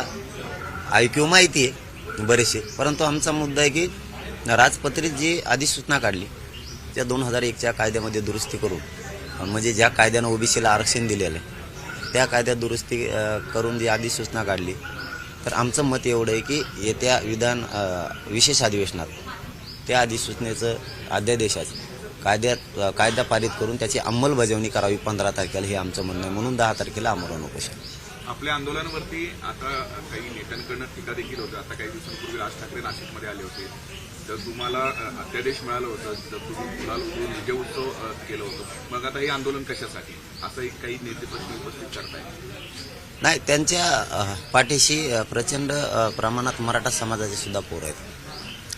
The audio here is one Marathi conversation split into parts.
आम्हाला ऐक्यू माहिती आहे बरेचसे. परंतु आमचा मुद्दा आहे की राजपत्रित जी अधिसूचना काढली त्या दोन हजार एकच्या कायद्यामध्ये दुरुस्ती करून म्हणजे ज्या कायद्यानं ओबीसीला आरक्षण दिलेलं आहे त्या कायद्यात दुरुस्ती करून जी अधिसूचना काढली तर आमचं मत एवढं आहे की येत्या विधान विशेष अधिवेशनात त्या अधिसूचनेचं अध्यादेशाचं कायद्यात कायदा पारित करून त्याची अंमलबजावणी करावी पंधरा तारखेला हे आमचं म्हणणं आहे. म्हणून दहा तारखेला आमरण उपोषण आपल्या आंदोलनावरती आता काही नेत्यांकडनं टीका देखील होतं. आता काही दिवसांपूर्वी राज ठाकरे नाशिकमध्ये आले होते. तर तुम्हाला अ, अध्यादेश मिळालं होतं तर तुम्ही गुलाल उडवून विजय उत्सव केलं होतं मग आता हे आंदोलन कशासाठी? असंही काही नेते प्रश्न उपस्थित करतायत नाही त्यांच्या पाठीशी प्रचंड प्रमाणात मराठा समाजाचे सुद्धा पोर आहेत.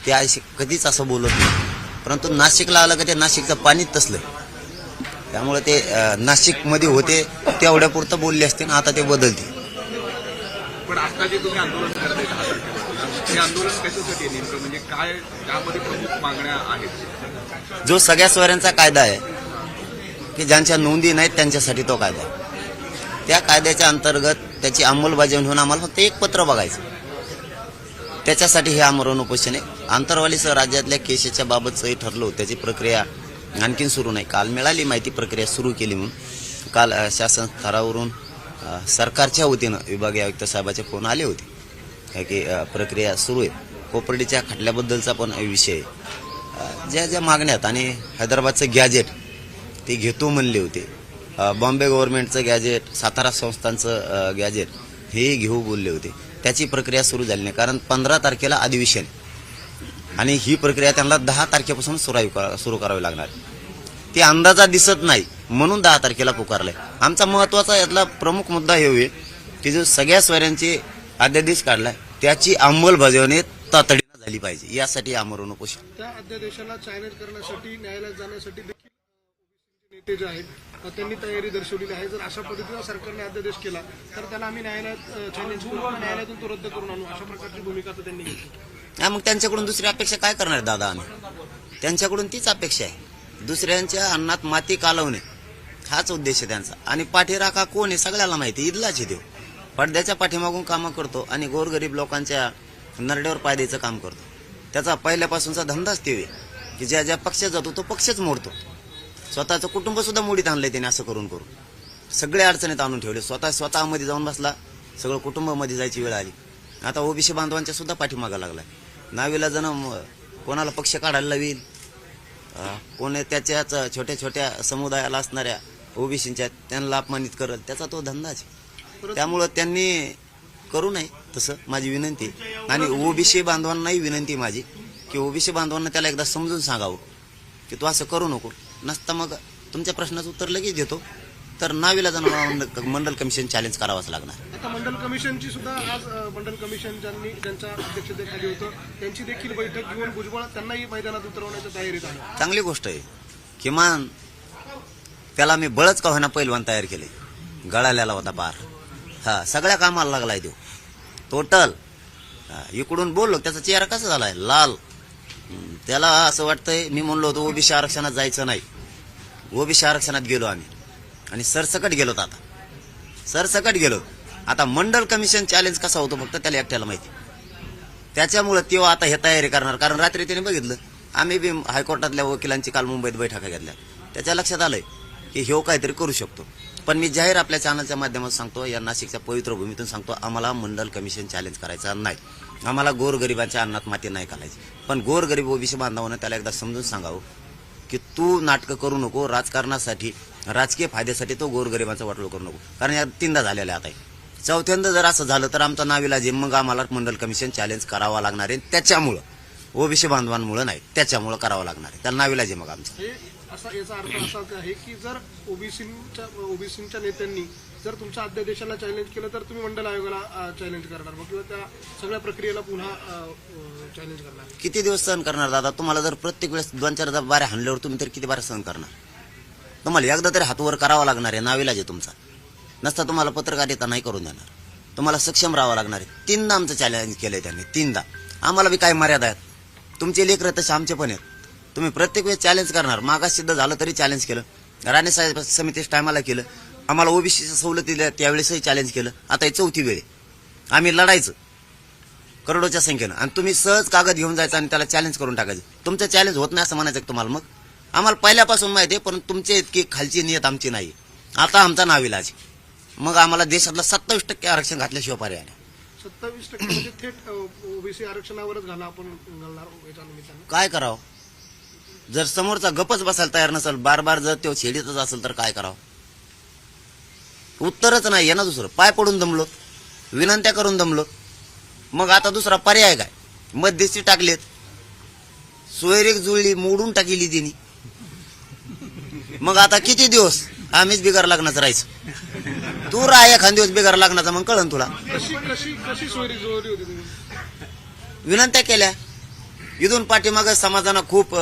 ते आयुष्य कधीच असं बोलत नाही. परंतु नाशिकला आलं का ते नाशिकचं पाणीच तसलं त्यामुळे ते नाशिकमध्ये होते तेवढ्यापुरतं बोलले असते ना आता ते बदलते. पण आता जे तुम्ही आंदोलन करताय दहा तारखेपासून हे आंदोलन कशासाठी आहे नेमकं? म्हणजे काय त्यामध्ये प्रमुख मागण्या आहेत? जो सगळ्या स्वऱ्यांचा कायदा आहे की ज्यांच्या नोंदी नाहीत त्यांच्यासाठी तो कायदा आहे. त्या कायद्याच्या अंतर्गत त्याची अंमलबजावणी होऊन आम्हाला फक्त एक पत्र बघायचं. त्याच्यासाठी हे आमरण उपोषण आहे. आंतरवालीसह राज्यातल्या केसेसच्या बाबतचंही ठरलं त्याची प्रक्रिया आणखीन सुरू नाही. काल मिळाली माहिती प्रक्रिया सुरू केली म्हणून. काल शासन स्तरावरून सरकारच्या वतीनं विभागीय आयुक्त साहेबाचे फोन आले होते. काय की प्रक्रिया सुरू आहे. कोपर्डीच्या खटल्याबद्दलचा पण विषय ज्या ज्या मागण्या आहेत आणि हैदराबादचं गॅजेट ते घेतो म्हणले होते. बॉम्बे गव्हर्नमेंटचं गॅजेट सातारा संस्थांचं गॅजेट हे घेऊ बोलले होते. त्याची प्रक्रिया सुरू झाली नाही. कारण पंधरा तारखेला अधिवेशन आणि ही प्रक्रिया त्यांना दहा तारखेपासून सुरू करावी लागणार. ती अंदाजा दिसत नाही म्हणून दहा तारखेला पुकारलंय. आमचा महत्त्वाचा यातला प्रमुख मुद्दा हे होईल की जो सगळ्या स्वरांची अध्यादेश काढलाय त्याची अंमलबजावणी तातडीनं झाली पाहिजे. यासाठी आमरण उपोषण. त्या अध्यादेशाला चॅलेंज करण्यासाठी न्यायालयात जाण्यासाठी देखील नेते जे आहेत त्यांनी तयारी दर्शवलेली आहे. जर अशा पद्धतीचा सरकारने अध्यादेश केला तर त्यांना आम्ही न्यायालयात चॅलेंज करू न्यायालयातून तो रद्द करून आणू. अशा प्रकारची भूमिका त्यांनी घेतली. मग त्यांच्याकडून दुसरी अपेक्षा काय करणार दादा आम्ही? त्यांच्याकडून तीच अपेक्षा आहे. दुसऱ्यांच्या अन्नात माती कालवणे. हाच उद्देश आहे त्यांचा. आणि पाठीराखा कोण आहे सगळ्याला माहिती इदलाच देव पडद्याच्या पाठीमागून कामं करतो आणि गोरगरीब लोकांच्या नरड्यावर पायद्याचं काम करतो. त्याचा पहिल्यापासूनचा धंदाच ते की ज्या ज्या पक्षात जातो तो पक्षच मोडतो. स्वतःचं कुटुंब सुद्धा मोडीत आणलंय त्याने असं करून करून. सगळे अडचणीत आणून ठेवले. स्वतः स्वतःमध्ये जाऊन बसला. सगळं कुटुंबामध्ये जायची वेळ आली. आता ओबीसी बांधवांच्या सुद्धा पाठीमागा लागलाय. नावीला जण कोणाला पक्ष काढायला लावील कोणी त्याच्याच छोट्या छोट्या समुदायाला असणाऱ्या ओबीसीच्या त्यांना अपमानित करल त्याचा तो धंदाच त्यामुळं त्यांनी करू नये तसं माझी विनंती आणि ओबीसी बांधवांनाही विनंती माझी की ओबीसी बांधवांना त्याला एकदा समजून सांगावं की तू असं करू नको. नसता मग तुमच्या प्रश्नाचं उत्तर लगेच देतो. तर नावीला जाणं मंडल कमिशन चॅलेंज करावंच लागणार. आता मंडल कमिशनची सुद्धा आज अ, मंडल कमिशन ज्यांनी ज्यांच्या अध्यक्षतेखाली होतं त्यांची देखील बैठक घेऊन भुजबळ त्यांनाही मैदानात उतरवण्याच्या तयारीत आलं चांगली गोष्ट आहे. किमान त्याला मी बळच का होईना पैलवान तयार केले. गळाल्याला होता पार. हा सगळ्या कामाला लागलाय तो. टोटल इकडून बोललो त्याचा चेहरा कसा झालाय? लाल. त्याला असं वाटतंय मी म्हणलो होतो ओबीसी आरक्षणात जायचं नाही. ओबीसी आरक्षणात गेलो आम्ही. आणि सरसकट गेलोत आता. सरसकट गेलो आता मंडल कमिशन चॅलेंज कसा होतो फक्त त्याला एकट्याला माहिती. त्याच्यामुळे तो आता हे तयारी करणार. कारण रात्री त्याने बघितलं आम्ही बी हायकोर्टातल्या वकिलांची काल मुंबईत बैठका घेतल्या. त्याच्या लक्षात आलंय की ह्यो काहीतरी करू शकतो. पण मी जाहीर आपल्या चॅनलच्या माध्यमातून सांगतो या नाशिकच्या पवित्र भूमीतून सांगतो आम्हाला मंडल कमिशन चॅलेंज करायचं नाही. आम्हाला गोरगरिबांच्या अन्नात माती नाही घालायची. पण गोरगरीब ओबीसी बांधवानं त्याला एकदा समजून सांगावं की तू नाटकं करू नको राजकारणासाठी राजकीय फायद्यासाठी तो गोरगरिबांचा वाटलो करू नको. कारण या तीनदा झालेला आहे आता आहे चौथ्यांदा जर असं झालं तर आमचा नाविला जे मग आम्हाला मंडल कमिशन चॅलेंज करावा लागणार आहे. त्याच्यामुळं ओबीसी बांधवांमुळं नाही त्याच्यामुळं करावं लागणार आहे. त्याला नाविला जे मग आमचं. असा याचा अर्थ असा आहे की जर ओबीसीच्या ओबीसीच्या नेत्यांनी जर तुमच्या अध्यादेशाला चॅलेंज केलं तर तुम्ही मंडल आयोगाला चॅलेंज करणार मग किंवा त्या सगळ्या प्रक्रियेला पुन्हा चॅलेंज करणार. किती दिवस सहन करणार दादा? तुम्हाला जर प्रत्येक वेळेस दोन चार बाऱ्या हाणल्यावर तुम्ही तर किती बाऱ्या सहन करणार? तुम्हाला एकदा तरी हातवर करावा लागणार आहे नाविलाज आहे तुमचा. नसता तुम्हाला पत्रकारिता नाही करून देणार. तुम्हाला सक्षम राहावं लागणार आहे. तीनदा आमचं चॅलेंज केलंय त्यांनी तीनदा. आम्हाला बी काय मर्यादा आहेत? तुमचे लेकर तसे आमचे पण आहेत. तुम्ही प्रत्येक वेळेस चॅलेंज करणार. मागास सिद्ध झालं तरी चॅलेंज केलं. राणे साहेब समितीच्या टायमाला केलं. आम्हाला ओबीसीच्या सवलती दिल्या त्यावेळेसही चॅलेंज केलं. आता ही चौथी वेळ आम्ही लढायचं. करोडोच्या संख्येनं. आणि तुम्ही सहज कागद घेऊन जायचं आणि त्याला चॅलेंज करून टाकायचं. तुमचं चॅलेंज होत नाही असं म्हणायचं तुम्हाला मग? आम्हाला पहिल्यापासून माहिती आहे परंतु तुमची इतकी खालची नियत आमची नाही आता आमचा नाविलाज मग आम्हाला देशातलं सत्तावीस टक्के आरक्षण घातल्याशिवाय पर्याय नाही. सत्तावीस टक्के म्हणजे थेट ओबीसी आरक्षणावरच घाला आपण काय करावं? जर समोरचा गपच बसायला तयार नसेल बार बार जर तो छेडीतच असेल तर काय करावं? उत्तरच नाही आहे ना दुसरं. पाय पडून दमलो विनंत्या करून दमलो. मग आता दुसरा पर्याय काय? मध्यस्थी टाकलेत. सोयरेक जुळली मोडून टाकली तिने. मग आता किती दिवस? आम्हीच बिगार लग्नाचं राहायचं. तू राहा एखाद दिवस बिगार लग्नाचा मग कळन तुला. विनंत्या केल्या. इथून पाठीमागं समाजानं खूप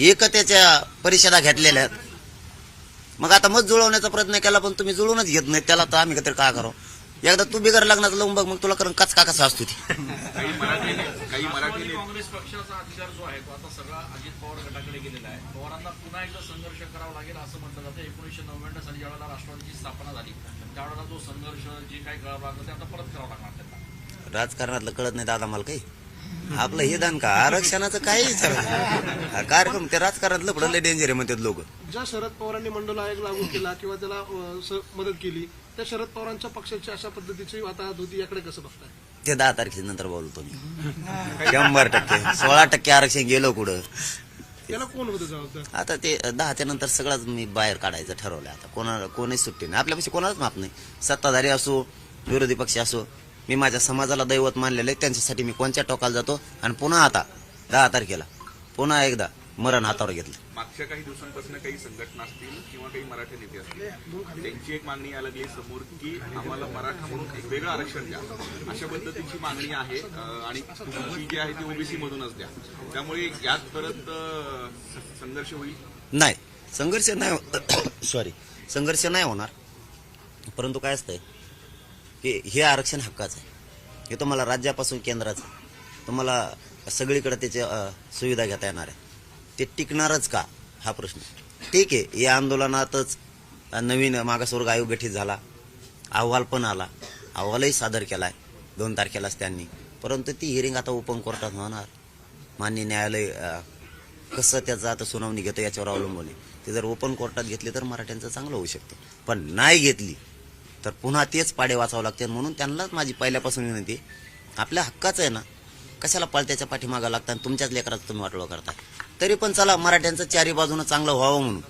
एकतेच्या परिषदा घेतलेल्या आहेत. मग आता मत जुळवण्याचा प्रयत्न केला पण तुम्ही जुळवूनच घेत नाही त्याला तर आम्ही काहीतरी काय करावं एकदा तू बिगर लग्नाचं लावून बघ मग तुला करून कचका कसा असतो ती? काही मराठी काही मराठी राष्ट्रवादी काँग्रेस पक्षाचा अधिकार जो आहे तो आता सगळा अजित पवार गटाकडे गेलेला आहे. पवारांना पुन्हा एकदा संघर्ष करावा लागेल असं म्हटलं जातं. एकोणीसशे नव्याण्णव साली ज्यावेळेला राष्ट्रवादीची स्थापना झाली त्यावेळेला जो संघर्ष जे काही करावं लागलं ते आता परत करावं लागणार त्यांना. राजकारणातलं कळत नाही दादा मला काही. आपलं हे दान का? आरक्षणाचं काही कार्यक्रम ते राजकारणातलं पडलं डेंजर आहे म्हणतात लोक. ज्या शरद पवारांनी मंडल आयोग लागू केला किंवा त्याला मदत केली त्या शरद पवारांच्या पक्षाची अशा पद्धतीची वाताहत होती याकडे कसं बघताय? ते दहा तारखेनंतर बोलतो मी. शंभर टक्के सोळा टक्के आरक्षण गेलो कुठं? त्याला कोण होतं जबाबदार? आता ते दहाच्या नंतर सगळंच मी बाहेर काढायचं ठरवलं आता. कोणा कोणीच सुट्टी नाही. आपल्यापाशी कोणालाच माफ नाही. सत्ताधारी असो विरोधी पक्ष असो मी माझ्या समाजाला दैवत मानलेलं आहे. त्यांच्यासाठी मी कोणत्या टोकाला जातो? आणि पुन्हा आता दहा तारखेला पुन्हा एकदा मरण हातावर घेतलं. मागच्या काही दिवसांपासून काही संघटना असतील किंवा काही मराठी नेते असतील त्यांची एक मागणी यायला लागली समोर की आम्हाला मराठा म्हणून एक वेगळं आरक्षण द्या. अशा पद्धतीची मागणी आहे आणि तुमची जी आहे ती ओबीसी मधूनच द्या. त्यामुळे यात परत संघर्ष होईल? नाही. संघर्ष नाही सॉरी संघर्ष नाही होणार. परंतु काय असतंय? की हे आरक्षण हक्काचं आहे. हे तुम्हाला राज्यापासून केंद्राचं तुम्हाला सगळीकडे त्याचे सुविधा घेता येणार आहे. ते टिकणारच का? हा प्रश्न. ठीक आहे या आंदोलनातच नवीन मागासवर्ग आयोग गठीत झाला. अहवाल पण आला. अहवालही सादर केला आहे दोन तारखेलाच त्यांनी. परंतु ती हिअरिंग आता ओपन कोर्टात होणार. मान्य न्यायालय कसं त्याचं आता सुनावणी घेतो याच्यावर अवलंबून आहे. ते जर ओपन कोर्टात घेतली तर मराठ्यांचं चांगलं होऊ शकतं. पण नाही घेतली तर पुन्हा तेच पाडे वाचावं लागते म्हणून त्यांनाच माझी पहिल्यापासून विनंती आहे, आपल्या हक्काचं आहे ना कशाला पळत्याच्या पाठीमागा लागतात आणि तुमच्याच लेकराचं तुम्ही वाटोळं करता तरी पण चला मराठ्यांचं चारी बाजूनं चांगलं व्हावं म्हणून.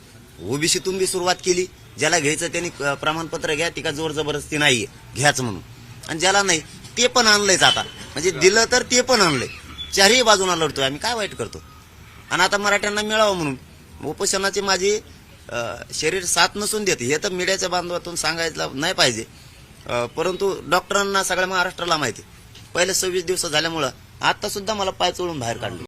ओबीसी तुम्ही सुरुवात केली ज्याला घ्यायचं त्यांनी प्रमाणपत्र घ्या ती का जोर जबरदस्ती नाही घ्याच म्हणून. आणि ज्याला नाही ते पण आणलंयच आता. म्हणजे दिलं तर ते पण आणलंय. चारही बाजूला लढतोय आम्ही काय वाईट करतो? आणि आता मराठ्यांना मिळावं म्हणून. उपोषणाची माझी शरीर साथ नसून देते. हे तर मीडियाच्या बांधवातून सांगायचं नाही पाहिजे. परंतु डॉक्टरांना सगळ्या महाराष्ट्राला माहिती. पहिले सव्वीस दिवस झाल्यामुळं आता सुद्धा मला पाय चोळून बाहेर काढले.